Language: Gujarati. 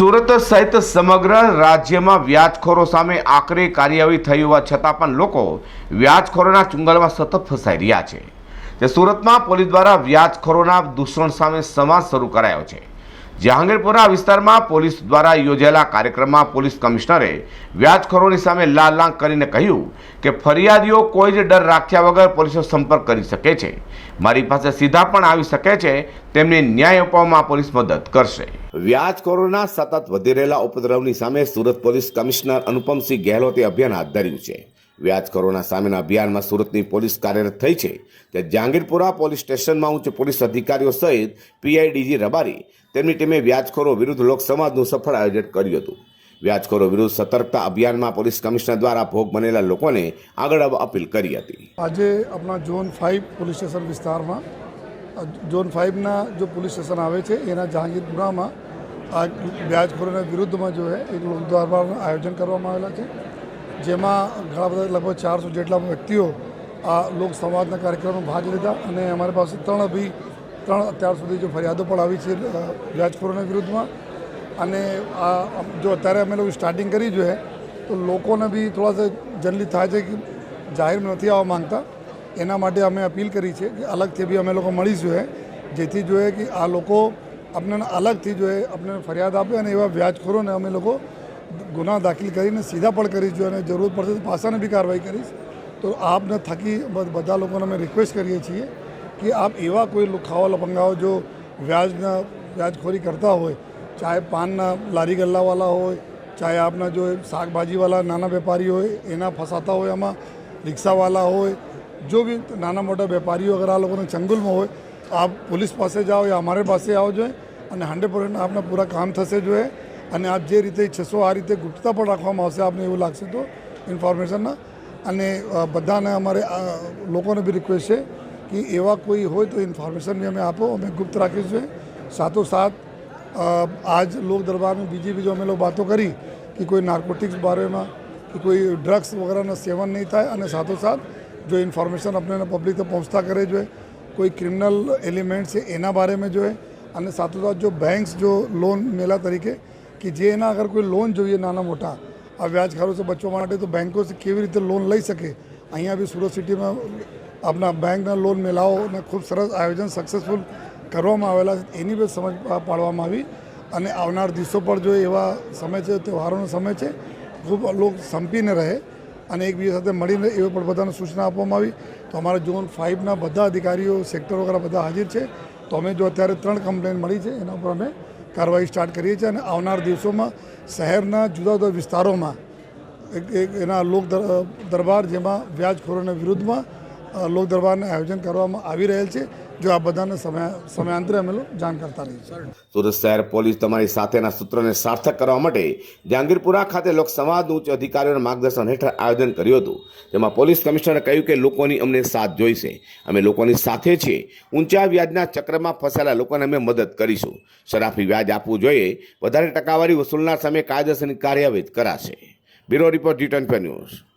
સુરત સહિત સમગ્ર રાજ્યમાં વ્યાજખોરો સામે આકરી કાર્યવાહી થઈ હોવા છતાં પણ લોકો વ્યાજખોરોના ચુંગલમાં સતત ફસાઈ રહ્યા છે. તે સુરતમાં પોલીસ દ્વારા વ્યાજખોરોના દૂષણ સામે સમાજ શરૂ કરાયો છે. જહાંગીરપુરા વિસ્તારમાં પોલીસ દ્વારા યોજાયેલા કાર્યક્રમમાં પોલીસ કમિશનરે વ્યાજખોરોની સામે લાલ લાંગ કરીને કહ્યું કે ફરિયાદીઓ કોઈ જ ડર રાખ્યા વગર પોલીસનો સંપર્ક કરી શકે છે. મારી પાસે સીધા પણ આવી શકે છે. તેમને ન્યાય અપાવવામાં પોલીસ મદદ કરશે. વ્યાજખોરોના સતત વધી રહેલા ઉપદ્રવની સામે સુરત પોલીસ કમિશનર અનુપમસિંહ ગેહલોતે અભિયાન હાથ ધર્યું છે. વ્યાજખોરોના સામેના અભિયાનમાં સુરતની પોલીસ કાર્યરત થઈ છે તે જહાંગીરપુરા પોલીસ સ્ટેશનમાં ઉચ્ચ પોલીસ અધિકારીઓ સહિત પીઆઈડીજી રબારી તેમની ટીમે વ્યાજખોરો વિરુદ્ધ લોકસંવાદનું સફળ આયોજન કર્યું હતું. વ્યાજખોરો વિરુદ્ધ સતર્કતા અભિયાનમાં પોલીસ કમિશનર દ્વારા ભોગ બનેલા લોકોને આગળ અપીલ કરી હતી. આજે આપણા ઝોન ફાઇવ પોલીસ સ્ટેશન વિસ્તારમાં ઝોન ફાઇવના જો પોલીસ સ્ટેશન આવે છે, એના જહાંગીરપુરામાં આ વ્યાજખોરોના વિરુદ્ધમાં જો એ લોક દરબારનું આયોજન કરવામાં આવેલા છે. જેમાં ઘણા બધા લગભગ ચારસો જેટલા વ્યક્તિઓ આ લોક સંવાદના કાર્યક્રમમાં ભાગ લીધા અને અમારી પાસે ત્રણ અભી, ત્રણ અત્યાર સુધી જો ફરિયાદો પણ આવી છે વ્યાજખોરોના વિરુદ્ધમાં. અને આ જો અત્યારે અમે લોકો સ્ટાર્ટિંગ કરી જોઈએ તો લોકોને બી થોડા જનલી થાય છે કે જાહેરમાં નથી આવવા માંગતા. એના માટે અમે અપીલ કરી છે કે અલગથી બી અમે લોકો મળીશું હે. જેથી જોઈએ કે આ લોકો આપણને અલગથી જોઈએ આપણને ફરિયાદ આપે અને એવા વ્યાજખોરોને અમે લોકો ગુના દાખલ કરીને સીધા પણ કરીશું. અને જરૂર પડશે તો પાસાને બી કાર્યવાહી કરીશ. તો આપને થકી બધા લોકોને અમે રિક્વેસ્ટ કરીએ છીએ કે આપ એવા કોઈ ખાવા લપંગાઓ જો વ્યાજના, વ્યાજખોરી કરતા હોય, ચાહે પાનના લારી ગલ્લાવાળા હોય, ચાહે આપના જો શાકભાજીવાળા નાના વેપારી હોય, એના ફસાતા હોય આમાં રિક્ષાવાળા હોય જો બી નાના મોટા વેપારીઓ, અગર આ લોકોને ચંગુલમાં હોય તો આપ પોલીસ પાસે જાઓ યા અમારે પાસે આવો જોઈએ અને હંડ્રેડ પર્સન્ટ આપના પૂરા કામ થશે જોઈએ અને આપ જે રીતે ઈચ્છશો આ રીતે ગુપ્તતા પણ રાખવામાં આવશે આપને એવું લાગશે તો ઇન્ફોર્મેશનના અને બધાને અમારે લોકોને બી રિક્વેસ્ટ છે કે એવા કોઈ હોય તો ઇન્ફોર્મેશન બી અમે આપો, અમે ગુપ્ત રાખીશું સાથોસાથ આજ લોક દરબારમાં બીજી બીજી અમે લોકો વાતો કરી કે કોઈ નાર્કોટિક્સ બારેમાં કે કોઈ ડ્રગ્સ વગેરેનું સેવન નહીં થાય અને સાથોસાથ જો ઇન્ફોર્મેશન આપણે પબ્લિક તો પહોંચતા કરે જોઈએ કોઈ ક્રિમિનલ એલિમેન્ટ છે એના બારેમાં જોઈએ અને સાથોસાથ જો બેંક્સ જો લોન મેલા તરીકે કે જે એના અગર કોઈ લોન જોઈએ નાના મોટા આ વ્યાજ છે બચવા માટે તો બેંકો કેવી રીતે લોન લઈ શકે અહીંયા બી સુરત સિટીમાં આપણા બેંકના લોન મેળાઓ અને ખૂબ સરસ આયોજન સક્સેસફુલ કરવામાં આવેલા છે એની બી સમજ પાડવામાં આવી અને આવનાર દિવસો પર જો એવા સમય છે તહેવારોનો સમય છે ખૂબ લોક સંપીને રહે અને એકબીજા સાથે મળીને એ પણ બધાને સૂચના આપવામાં આવી. તો અમારા ઝોન ફાઇવના બધા અધિકારીઓ, સેક્ટર વગેરે બધા હાજર છે. તો અમે જો અત્યારે ત્રણ કમ્પ્લેન મળી છે, એના ઉપર અમે કાર્યવાહી સ્ટાર્ટ કરીએ છીએ અને આવનાર દિવસોમાં શહેરના જુદા જુદા વિસ્તારોમાં એક એના લોક દર- દરબાર જેમાં વ્યાજખોરોના વિરુદ્ધમાં લોક દરબારનું આયોજન કરવામાં આવી રહેલ છે. જો આ બધાને સમય, સમયાંતરે અમે લોકો જાણ કરતા રહીએ સુરત શહેર પોલીસ તમારી સાથેના સૂત્રને સાર્થક કરવા માટે જહાંગીરપુરા ખાતે લોકસંવાદ ઉચ્ચ અધિકારીઓના માર્ગદર્શન હેઠળ આયોજન કર્યું હતું. જેમાં પોલીસ કમિશનરે કહ્યું કે લોકોની અમને સાથ જોઈશે. અમે લોકોની સાથે છીએ. ઊંચા વ્યાજના ચક્રમાં ફસાયેલા લોકોને અમે મદદ કરીશું. શરાફી વ્યાજ આપવું જોઈએ. વધારે ટકાવારી વસૂલના સામે કાયદેસરની કાર્યવાહી કરાશે. Bureau report G twenty news.